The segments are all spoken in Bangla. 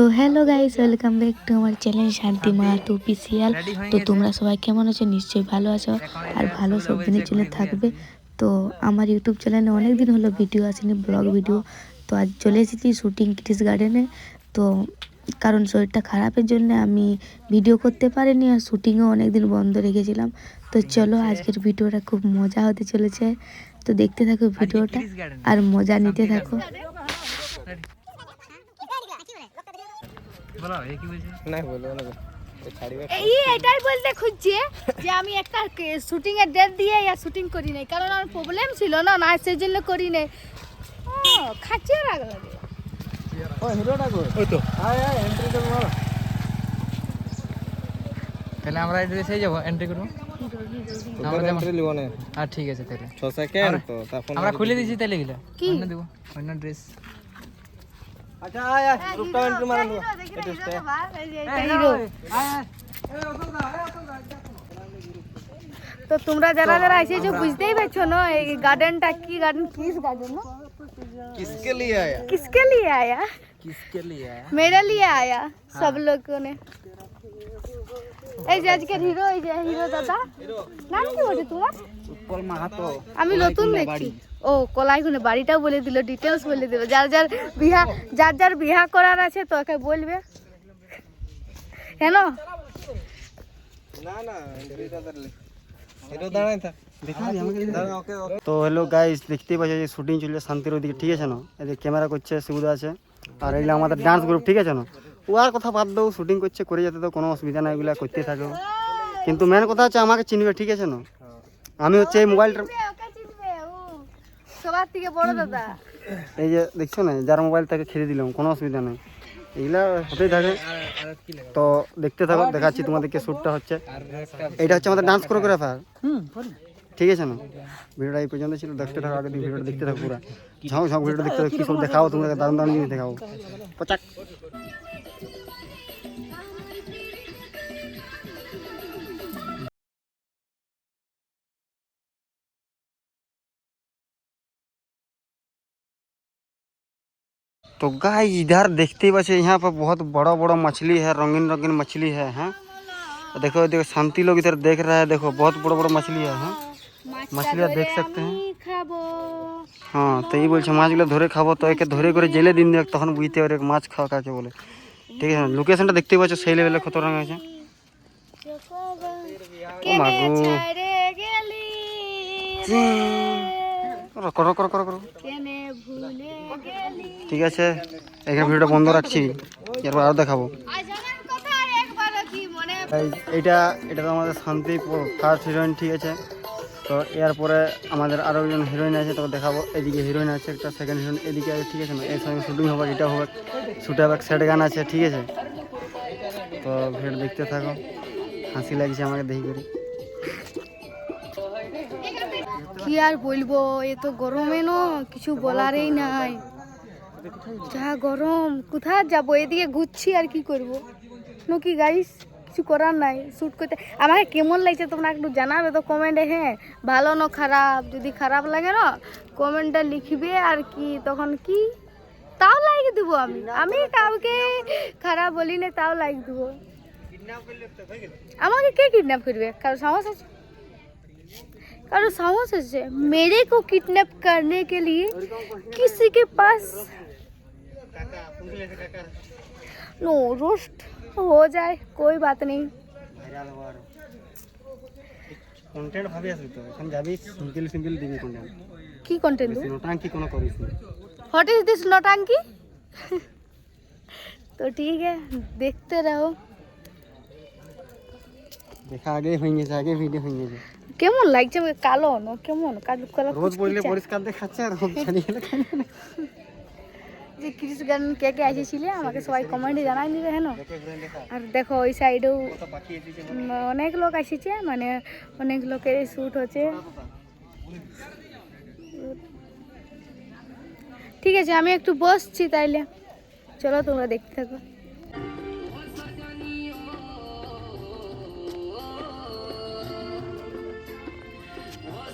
So hello guys welcome back to আমার চ্যানেল শান্তি মা মাহাতো অফিসিয়াল তো তোমরা সবাই কেমন আছো? নিশ্চয়ই ভালো আছো। আর ভালো সব দিনের জন্য থাকবে। তো আমার ইউটিউব চ্যানেলে অনেক দিন হলো ভিডিও আসেনি ব্লগ ভিডিও তো আজ চলে এসেছি শুটিং ক্রিস গার্ডেনে তো কারণ শরীরটা খারাপের জন্য আমি ভিডিও করতে পারিনি আর শুটিংও অনেক দিন বন্ধ রেখেছিলাম। তো চলো আজকের ভিডিওটা খুব মজা হতে চলেছে। তো দেখতে থাকো ভিডিওটা আর মজা নিতে থাকো বলো এ কি বলছে না বলব না এই এটাই বলতে খুঁজছে যে আমি একটা শুটিং এর ডেট দিয়ে ইয়া শুটিং করি নাই। কারণ আমার প্রবলেম ছিল না না সেই জন্য করি নাই। ও খাচিয়ে রাগ ও হিরোটা কই ওই তো। আয় আয় এন্ট্রি তো তাহলে আমরা এড্রেসে যাব এন্ট্রি করব? আমরা এন্ট্রি লিবো না। আর ঠিক আছে তাহলে। 6 সেকেন্ড তো আমরা খুলে দিয়েছি তাহলে গিলা কি? অন্য দেবো অন্য ড্রেস আচ্ছা আয় আয় গ্রুপটা এন্ট্রি মারো এটা স্টে হিরো তো তোমরা যারা যারা এসেছো বুঝতেই পারছো না এই গার্ডেনটা কি গার্ডেন কিস গার্ডেন না किसके लिए आया किसके लिए आया किसके लिए आया मेरे लिए आया सब लोगों ने এই যে আজকের হিরো এই যে হিরো দাদা নাম কি বলছে তোমার উৎপল মাহাতো আমি নতুন দেখছি ও কলাইগুনে বাড়িটাও বলে দিল ডিটেলস বলে দিল। যার যার বিহা, যার যার বিহা করার আছে তো ওকে বলবে। কেন? তো হ্যালো গাইস দেখতেই পাচ্ছ যে শুটিং চলছে শান্তির ওদিকে, ঠিক আছে না? এদিকে ক্যামেরা করছে শিবুদা আছে। আর এগুলো আমাদের ডান্স গ্রুপ ঠিক আছে না? ও আর কথা বাদ দাও শুটিং করছে, করে যেতে তো কোনো অসুবিধা নাই, এগুলো করতে থাকো। কিন্তু মেন কথা হচ্ছে আমাকে চিনবে, ঠিক আছে না? আমি হচ্ছে এই মোবাইলটা সবার থেকে বড় দাদা। এই যে দেখছ না যার মোবাইল তাকে ছেড়ে দিলাম কোনো অসুবিধা নেই। এগুলা হতেই থাকে। তো দেখতে থাকো দেখাচ্ছি তোমাদেরকে শ্যুটটা হচ্ছে। এটা হচ্ছে আমাদের ডান্স কোরিওগ্রাফার ঠিক আছে না? ভিডিওটা এই পর্যন্ত ছিল। দেখতে থাকো আগে ভিডিওটা দেখতে থাকো পুরা। ঝাউ ঝাউ ভিডিওটা দেখতে থাকো কী সব দেখাও তোমরা দারুণ দারুণ জিনিস দেখাও। পচাক। तो गाय इधर देखते ही बच्चे यहाँ पर बहुत बड़ा बड़ा मछली है रंगीन रंगीन मछली है हाँ। हैं। देखो देखो शांति लोग इधर देख रहा है देखो बहुत बड़ा बड़ा मछली है हैं। मछली देख सकते हैं। हाँ तो ये बोल माछ गुला धोरे खाबो तो एक धोरे कर जेले दिन देख तहन बुझते और एक माछ खा खा के बोले। ठीक है लोकेशन देखते ही सही लेवल खतर रंग है हाँ। ओ मागू করো করো করো করো করো। ঠিক আছে এখানে ভিডিওটা বন্ধ রাখছি। এরপর আরও দেখাবো। মনে এইটা এটা তো আমাদের শান্তি ফার্স্ট হিরোইন ঠিক আছে? তো এরপরে আমাদের আরও একজন হিরোইন আছে তোকে দেখাবো। এদিকে হিরোইন আছে একটা সেকেন্ড হিরোইন এদিকে আছে ঠিক আছে? না এর সঙ্গে শুটিং হবে এটা হবে শুটে হবে সেট গান আছে ঠিক আছে? তো ভিডিও দেখতে থাকো। হাসি লাগছে আমাকে দেখি। করে কি আর বলব? এ তো গরমে না, কিছু বলারই নাই। যা গরম, কোথায় যাব? এদিকে ঘুরছি আর কি করব? কি গাইস কিছু করার নাই শ্যুট করতে। আমাকে কেমন লাগছে তোমরা একটু জানাবে তো কমেন্টে হ্যাঁ। ভালো না খারাপ? যদি খারাপ লাগে না কমেন্টটা লিখবে আর কি, তখন কি? তাও লাইক দেবো আমি। আমি কাউকে খারাপ বলি না তাও লাইক দেবো। আমাকে কে কিডন্যাপ করবে? কারও সাহস আছে? कारो साहस है मेरे को किडनैप करने के लिए किसी के पास नो रोस्ट हो जाए कोई बात नहीं কন্টেন্ট ভাবি আসবি তো এখন যাবি সিম্পল সিম্পল দিবি কন্টেন্ট की कंटेंट दो নোটাঙ্কি কোনো করিস না व्हाट इज दिस नौटंकी तो ठीक है देखते रहो দেখা আগেই হয়ে গেছে আগে ভিডিও হয়ে গেছে কেমন লাগছে? আমাকে কালো না কেমন? কালো কালো রোদ পড়লে পরিষ্কার দেখাচ্ছে আর ছাড়িয়ে গেলে যে ক্রিস গান কে কে এসেছিলে আমাকে সবাই কমেন্টে জানাই নিবে হেন। আর দেখো ওই সাইডেও অনেক লোক এসেছে মানে অনেক লোকের শ্যুট হচ্ছে। ঠিক আছে আমি একটু বসছি তাইলে। চলো তোমরা দেখতে থাকো।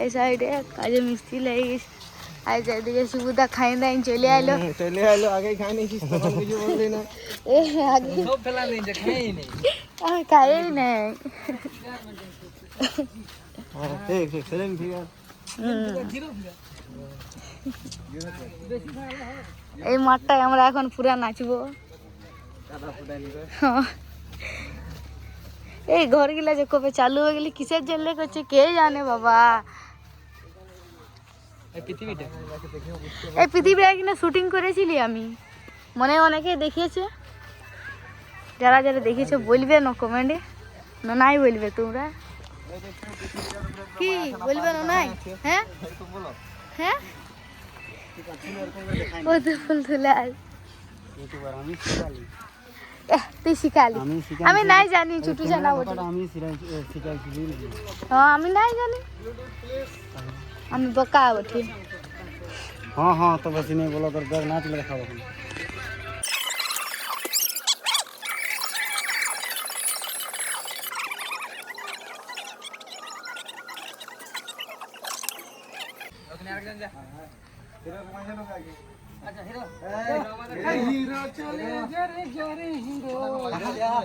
এই সাইডে কাজে মিস্ত্রি লেগে গেছে। আর এদিকে সুবিধা খাই দাই চলে আইলো। চলে আইলো আগে খাই নিয়েছিস তখন কিছু বললি না। এ আগে সব ফেলা নেই যে খেয়েই নেই। আমি খাই নাই। হ্যাঁ ঠিক ঠিক এই মাঠটায় আমরা এখন পুরা নাচবো। হ্যাঁ। এই ঘরগুলা যে কবে চালু হয়ে গেলে কিসের জন্য করছে কে জানে বাবা? এই পৃথিবীটা। এই কিনা শুটিং করেছিলি আমি। মনে অনেকে দেখিয়েছে। যারা যারা দেখেছ বলবে না কমেন্টে। না নাই বলবে তোমরা। কি বলবে না নাই হ্যাঁ? হ্যাঁ? ও তো ফুল তুলে আস তুই শিখালি। আমি নাই জানি ছুটু জানা বটে। আমি শিখাইছি হ্যাঁ আমি নাই জানি। हम बकावठी हाँ हाँ तो बस नहीं बोलो तो डर नाच में रखा अच्छा, हुआ हाँ, हाँ। हीरो। चले जा रे जा रे हीरो। हाँ,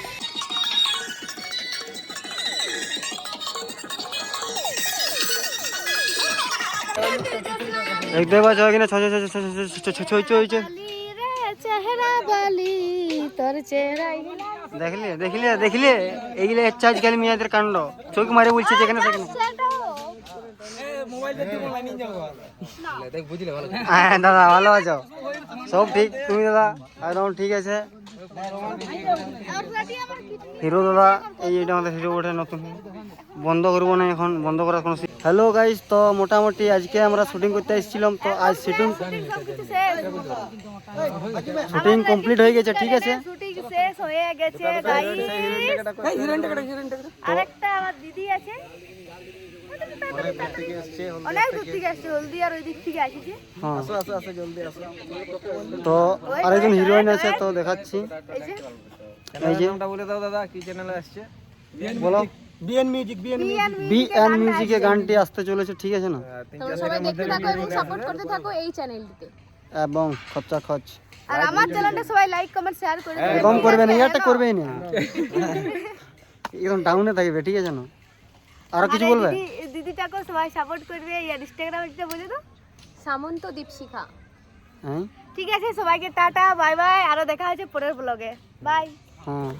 রেডি দেখতে পাচ্ছ এখানে ছ ছ ছ ছ ছ ছ ছ ছ ছ। চেহারা বালি তোর চেহারা দেখলি দেখলি দেখলি? এইগুলো হচ্ছে আজকাল মেয়েদের মারে বলছে যেখানে সেখানে। হ্যাঁ দাদা, ভালো আছো? সব ঠিক? তুমি, দাদা? একদম ঠিক আছে? হিরো, দাদা, এই আমাদের নতুন। বন্ধ করব না এখন? বন্ধ করার কোনো হ্যালো গাইজ তো মোটামুটি আজকে আমরা শুটিং করতে এসেছিলাম। তো আজ শুটিং শুটিং কমপ্লিট হয়ে গেছে ঠিক আছে? শুটিং শেষ হয়ে গেছে আরেকটা আমার দিদি আছে। অনেক দূর থেকে আসছে হলদি আর ওই দিক থেকে আসছে। হ্যাঁ। তো আরেকজন হিরোইন আছে তো দেখাচ্ছি। বলে দাও দাদা কি চ্যানেলে আসছে? বলো। BN music BN B N মিউজিকে গানটি আসতে চলেছে ঠিক আছে না? তোমরা সবাই দেখতে থাকো এবং সাপোর্ট করতে থাকো এই চ্যানেলটিতে এবং খরচা খরচ। আর আমার চ্যানেলটা সবাই লাইক কমেন্ট শেয়ার করে দেবে একদম। করবে না ইয়ারটা করবেই না। একদম ডাউনে থাকবে ঠিক আছে না? আরও কিছু বলবে? দিদি দিদিটাকে সবাই সাপোর্ট করবে ইয়ার ইনস্টাগ্রামে বলে দাও সামন্ত দীপশিখা। হ্যাঁ? ঠিক আছে সবাইকে টাটা বাই বাই আরও দেখা হচ্ছে পরের ব্লগে বাই হ্যাঁ।